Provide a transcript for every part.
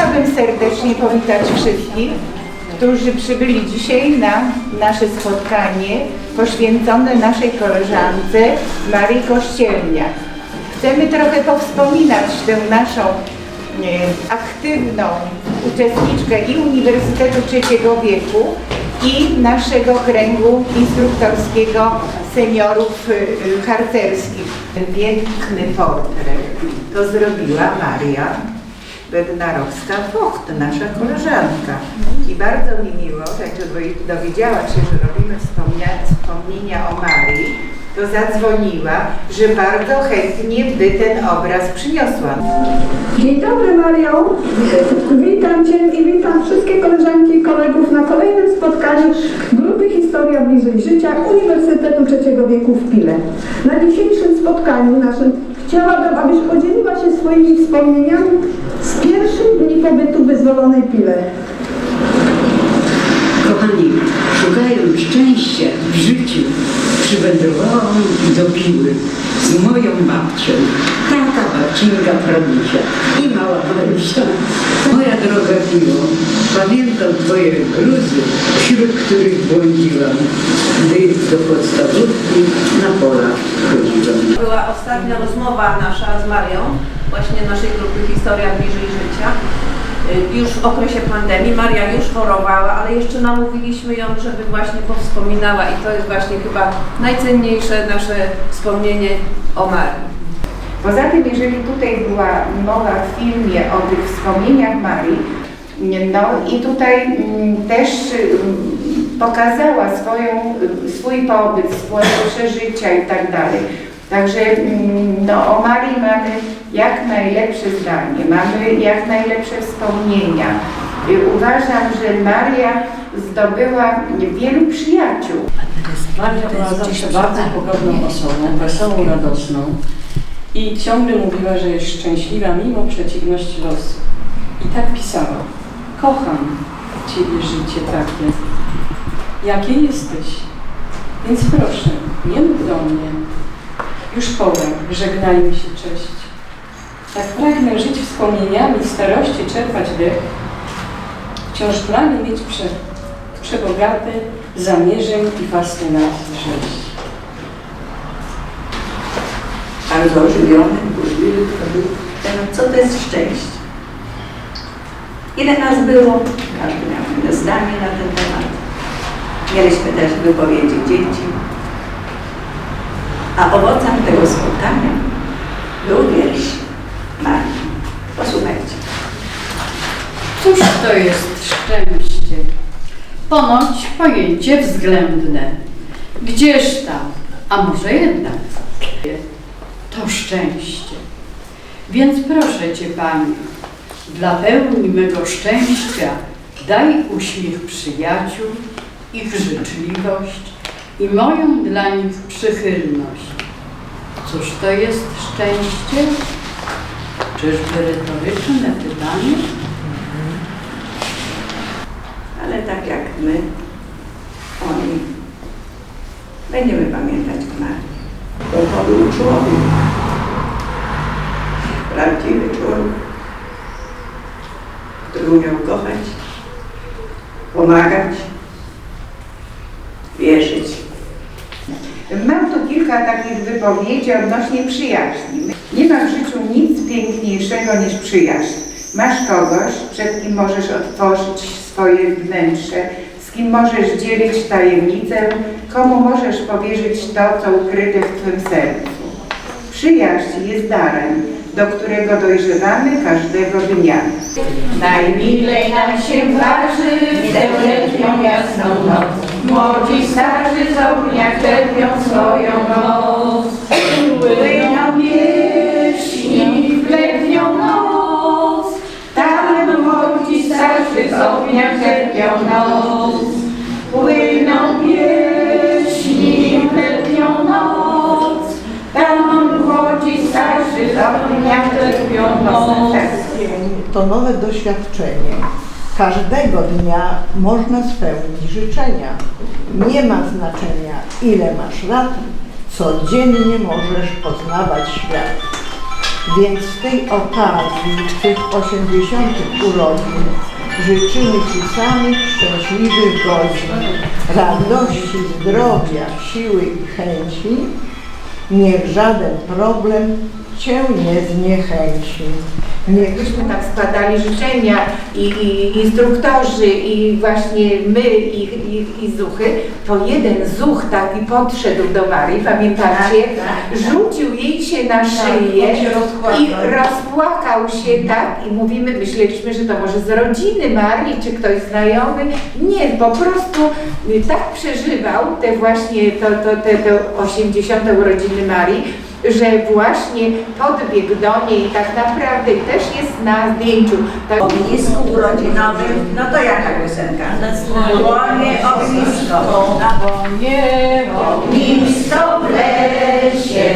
Chciałabym serdecznie powitać wszystkich, którzy przybyli dzisiaj na nasze spotkanie poświęcone naszej koleżance Marii Kościelniak. Chcemy trochę powspominać tę naszą e, aktywną uczestniczkę i Uniwersytetu Trzeciego Wieku i naszego kręgu instruktorskiego seniorów e, harcerskich. Piękny portret to zrobiła Maria Bednarowska-Focht, nasza koleżanka. I bardzo mi miło, jak dowi- dowiedziała się, że robimy wspomnienia o Marii, to zadzwoniła, że bardzo chętnie by ten obraz przyniosła. Dzień dobry Mario, witam Cię i witam wszystkie koleżanki i kolegów na kolejnym spotkaniu Grupy Historia Bliżej Życia Uniwersytetu Trzeciego Wieku w Pile. Na dzisiejszym spotkaniu naszym chciałabym, abyś podzieliła się swoimi wspomnieniami z pierwszych dni pobytu w wyzwolonej Pile. Kochani, szukając szczęścia w życiu, przywędrowałam do Piły z moją babcią, taka babcinka Franusia i mała Marysia. Moja droga Piło, pamiętam Twoje gruzy, wśród których błądziłam, gdy do podstawówki na pola chodziłam. Była ostatnia rozmowa nasza z Marią, właśnie naszej grupy Historia Bliżej Życia. Y, Już w okresie pandemii Maria już chorowała, ale jeszcze namówiliśmy ją, żeby właśnie powspominała i to jest właśnie chyba najcenniejsze nasze wspomnienie o Marii. Poza tym, jeżeli tutaj była mowa w filmie o tych wspomnieniach Marii, no i tutaj mm, też mm, pokazała swoją, swój pobyt, swoje przeżycia i tak dalej. Także mm, no, o Marii mamy jak najlepsze zdanie, mamy jak najlepsze wspomnienia. Y, Uważam, że Maria zdobyła wielu przyjaciół. Maria była zawsze bardzo pogodną osobą, wesołą, radosną i ciągle mówiła, że jest szczęśliwa mimo przeciwności losu. I tak pisała. Kocham Ciebie życie takie, jakie jesteś. Więc proszę, nie mów do mnie. Już pora, żegnajmy się, cześć. Tak pragnę żyć wspomnieniami starości, czerpać dech, wciąż plany mieć prze, przebogate zamierzeń i fascynacji rzeź. Bardzo ożywiony, burzliwy temat, co to jest szczęście. Ile nas było? Każdy miał inne zdanie na ten temat. Mieliśmy też wypowiedzi dzieci. A owocem tego spotkania był wiersz Marii. Posłuchajcie. Cóż to jest szczęście? Ponoć pojęcie względne. Gdzież tam, a może jednak to szczęście. Więc proszę Cię, Panie, dla pełni mego szczęścia daj uśmiech przyjaciół, ich życzliwość i moją dla nich przychylność. Cóż to jest szczęście? Czyżby retoryczne pytanie? Ale tak jak my, oni, będziemy pamiętać Marii. To był człowiek. Prawdziwy człowiek, który umiał kochać, pomagać, wierzyć. Mam tu kilka takich wypowiedzi odnośnie przyjaźni. Ma w życiu nic piękniejszego niż przyjaźń. Masz kogoś, przed kim możesz otworzyć swoje wnętrze, z kim możesz dzielić tajemnicę, komu możesz powierzyć to, co ukryte w Twym sercu. Przyjaźń jest darem, do którego dojrzewamy każdego dnia. Najmilej nam się waży tę jasną noc. Młodzi starzy z ognia czerpią swoją moc. Ognia czerpią moc. Płyną pieśni w letnią noc. Tam młodzi starzy z ognia czerpią moc. to nowe doświadczenie. Każdego dnia można spełnić życzenia. Nie ma znaczenia, ile masz lat, codziennie możesz poznawać świat. Więc z tej okazji, tych 80 urodzin, życzymy Ci samych szczęśliwych godzin, radości, zdrowia, siły i chęci. Niech żaden problem Cię nie zniechęci. Niech Myśmy tak składali życzenia i, i instruktorzy i właśnie my i, i, i zuchy, to jeden zuch taki podszedł do Marii, pamiętacie? Rzucił jej się na szyję on się rozpłakał. i rozpłakał się tak i mówimy, myśleliśmy, że to może z rodziny Marii, czy ktoś znajomy. Nie, po prostu tak przeżywał te właśnie to, to, te, te 80 urodziny Marii, że właśnie podbiegł do niej tak naprawdę też jest na zdjęciu. Tak, ognisku urodzinowym, no to jaka piosenka? Łonie ognisko, na Nie, ognisko w lesie,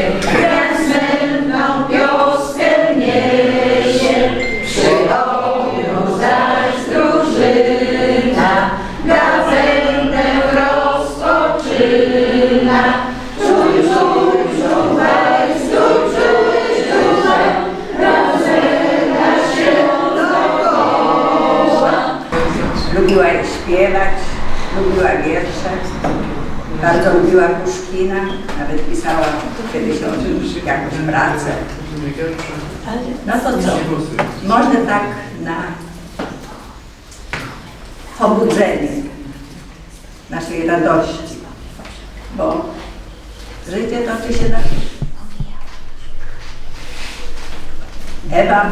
Lubiła śpiewać, lubiła wiersze, bardzo lubiła Puszkina, nawet pisała kiedyś o nim jakąś pracę. No to co? Może tak na pobudzenie naszej radości, bo życie toczy się na Ewa,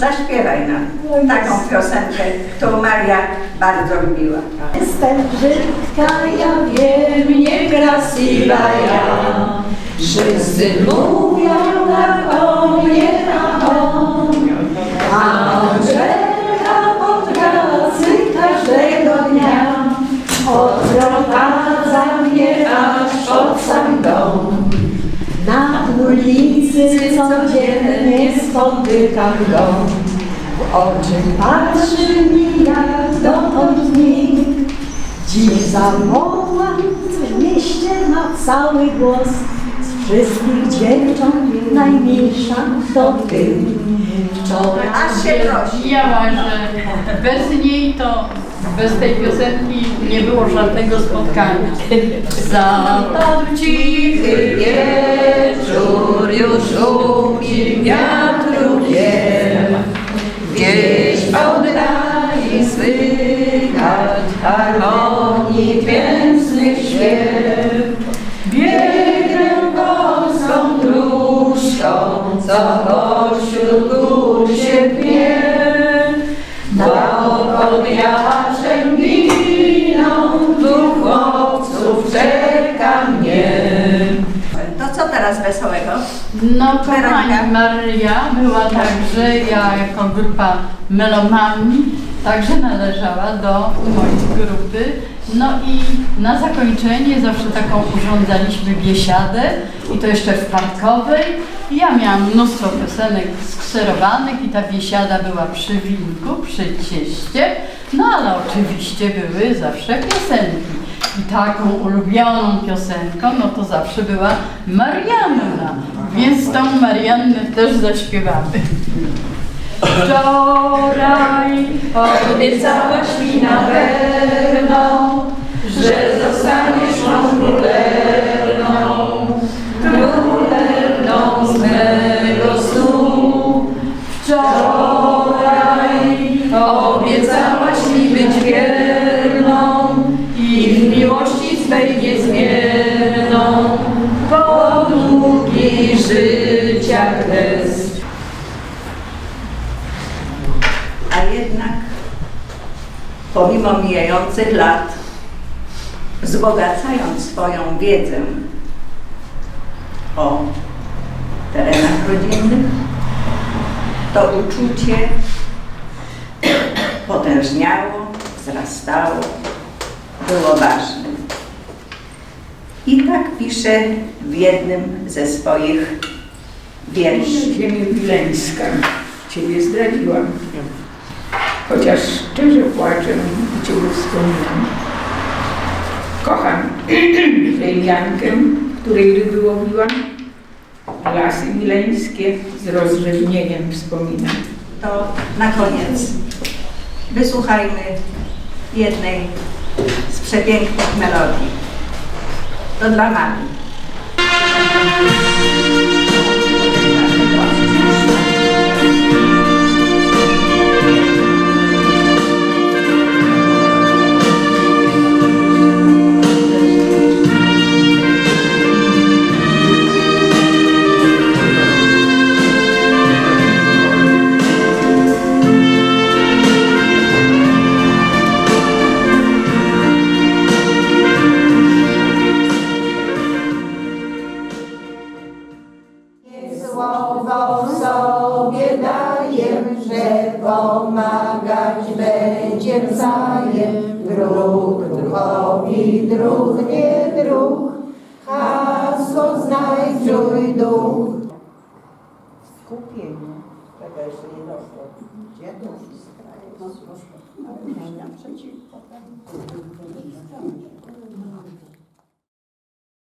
zaśpiewaj nam taką piosenkę, którą Maria bardzo lubiła. Jestem brzydka, ja wiem, niekrasiwa ja. Wszyscy mówią tak o mnie, spotykam go. W oczy patrzy mi jak dotąd nikt. Dziś zawołam w mieście na cały głos. Z wszystkich dziewcząt najmilsza to ty. Wczoraj Aż się. Powiedziała, że bez niej to, bez tej piosenki nie było żadnego spotkania. Za to cichy wieczór już upi Biegnę gąską dróżką, co pośród gór się pnie. Dokąd jaczem giną, tu chłopców czeka mnie. To co teraz wesołego? No kochani, Maria była także, ja jako grupa Melomani, także należała do mojej grupy. No i na zakończenie zawsze taką urządzaliśmy biesiadę i to jeszcze w Parkowej. Ja miałam mnóstwo piosenek skserowanych i ta biesiada była przy winku, przy cieście, no ale oczywiście były zawsze piosenki. I taką ulubioną piosenką, no to zawsze była Marianna, więc tą Mariannę też zaśpiewamy. Wczoraj obiecałaś mi na pewno, że zostaniesz pomimo mijających lat, wzbogacając swoją wiedzę o terenach rodzinnych, to uczucie potężniało, wzrastało, było ważne. I tak pisze w jednym ze swoich wierszy. Ziemię Wileńska. Ciebie zdradziłam. Chociaż szczerze płaczę i Ciebie wspominam. Kocham tę Jankę, której ryby łowiłam. lasy wileńskie z rozrzewnieniem wspominam. To na koniec wysłuchajmy jednej z przepięknych melodii. To dla mamy. nawzajem, dróg duchowi, dróg nie dróg, hasło znajduj duch. Skupienie tego jeszcze nie doszło. Gdzie duch? No, Ale przeciwko.